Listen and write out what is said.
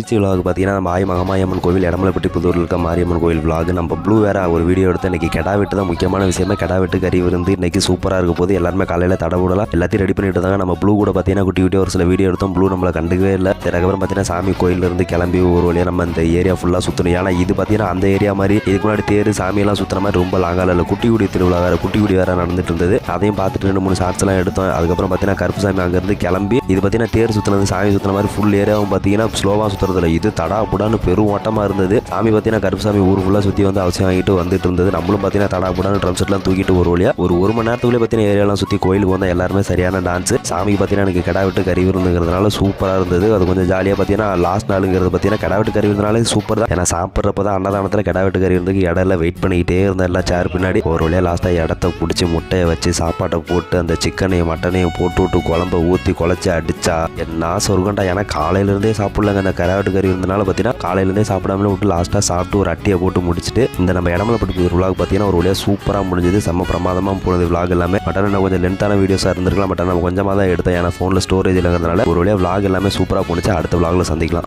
திருச்சி விழாவுக்கு பார்த்தீங்கன்னா நம்ம ஆய் மகமாயம்மன் கோவில் இடமலைப்பட்டி புதூரில் இருக்க மாரியம்மன் கோவில் விலாக் நம்ம ப்ளூ வேற ஒரு வீடியோ எடுத்து இன்னைக்கு கெடா வெட்டு தான் முக்கியமான விஷயமே. கெடா வெட்டு கறி விருந்து இன்னைக்கு சூப்பராக இருக்க போது எல்லாருமே காலையில் தடவுடலாம் எல்லாத்தையும் ரெடி பண்ணிட்டு இருந்தாங்க. நம்ம ப்ளூ கூட பார்த்தீங்கன்னா குட்டி குட்டி ஒரு சில வீடியோ எடுத்தோம். ப்ளூ நம்மளை கண்டுக்கவே இல்லை. அதுக்கப்புறம் பார்த்தீங்கன்னா சாமி கோயிலிருந்து கிளம்பி ஒரு வழியாக நம்ம இந்த ஏரியா ஃபுல்லாக சுற்றணும் ஏன்னா இது பார்த்தீங்கன்னா அந்த ஏரியா மாதிரி இதுக்கு முன்னாடி தேர் சாமியெல்லாம் சுற்றுற மாதிரி ரொம்ப லாங்கால இல்லை. குட்டி குடி திருவிழா வேறு குட்டி குடி வேறு நடந்துட்டு இருந்தது. அதையும் பார்த்துட்டு ரெண்டு மூணு ஷார்ட்ஸ்லாம் எடுத்தோம். அதுக்கப்புறம் பார்த்தீங்கன்னா கருப்பு சாமி அங்கேருந்து கிளம்பி இது பார்த்தீங்கன்னா தேர் சுற்றுனது சாமி சுற்றுன மாதிரி ஃபுல் ஏரியாவும் பார்த்தீங்கன்னா ஸ்லோவாக போகிறதுல இது தடா புடான்னு பெரும் ஓட்டமாக இருந்தது. சாமி பார்த்தீங்கன்னா கருப்பு சாமி ஊர் ஃபுல்லாக சுற்றி வந்து அவசியம் வாங்கிட்டு வந்துட்டு இருந்தது. நம்மளும் பார்த்தீங்கன்னா தடா புடான்னு ட்ரம் செட்லாம் தூக்கிட்டு ஒரு வழியாக ஒரு ஒரு மணி நேரத்துக்குள்ளே பார்த்தீங்கன்னா ஏரியாலாம் சுற்றி கோயிலுக்கு வந்தால் எல்லாருமே சரியான டான்ஸ் சாமிக்கு பார்த்தீங்கன்னா எனக்கு கிடா விட்டு கறி விருந்துங்கிறதுனால சூப்பராக இருந்தது. அது கொஞ்சம் ஜாலியாக பார்த்தீங்கன்னா லாஸ்ட் நாளுங்கிறது பார்த்தீங்கன்னா கிடா விட்டு கறி விருந்துனாலே சூப்பர் தான். ஏன்னா சாப்பிட்றப்ப தான் அன்னதானத்தில் கிடா விட்டு கறி விருந்துக்கு இடையில வெயிட் பண்ணிக்கிட்டே இருந்தேன். எல்லாம் சேர் பின்னாடி ஒரு வழியாக லாஸ்ட்டாக இடத்த பிடிச்சி முட்டையை வச்சு சாப்பாட்டை போட்டு அந்த சிக்கனையும் மட்டனையும் போட்டு விட்டு குழம்ப ஊற்றி குழச்சி அடிச்சா என்ன சொர்க்கண்டா ஏன்னா காலையிலேருந்தே சாப்பிட்லங்க. அந்த கராவட்டு கறி இருந்தனால பார்த்தீங்கன்னா காலையிலேருந்தே சாப்பிடாமலே விட்டு லாஸ்ட்டாக சாப்பிட்டு ஒரு அட்டியை போட்டு முடிச்சுட்டு இந்த நம்ம இடமல பட்டு விலாக் பார்த்தீங்கன்னா ஒரு வழியாக சூப்பராக முடிஞ்சது. செம்ம பிரமாதமாக போனது விலாக் எல்லாமே. பட் ஆனால் கொஞ்சம் லென்த்தான வீடியோஸாக இருந்திருக்கலாம். பட் நம்ம கொஞ்சமாக தான் எடுத்தேன். ஏன்னா ஃபோனில் ஸ்டோரேஜ் இல்லைங்கிறதுனால ஒரு வழியாக விலாக் எல்லாமே சூப்பராக போணுச்சு. அடுத்த விலாகில் சந்திக்கலாம்.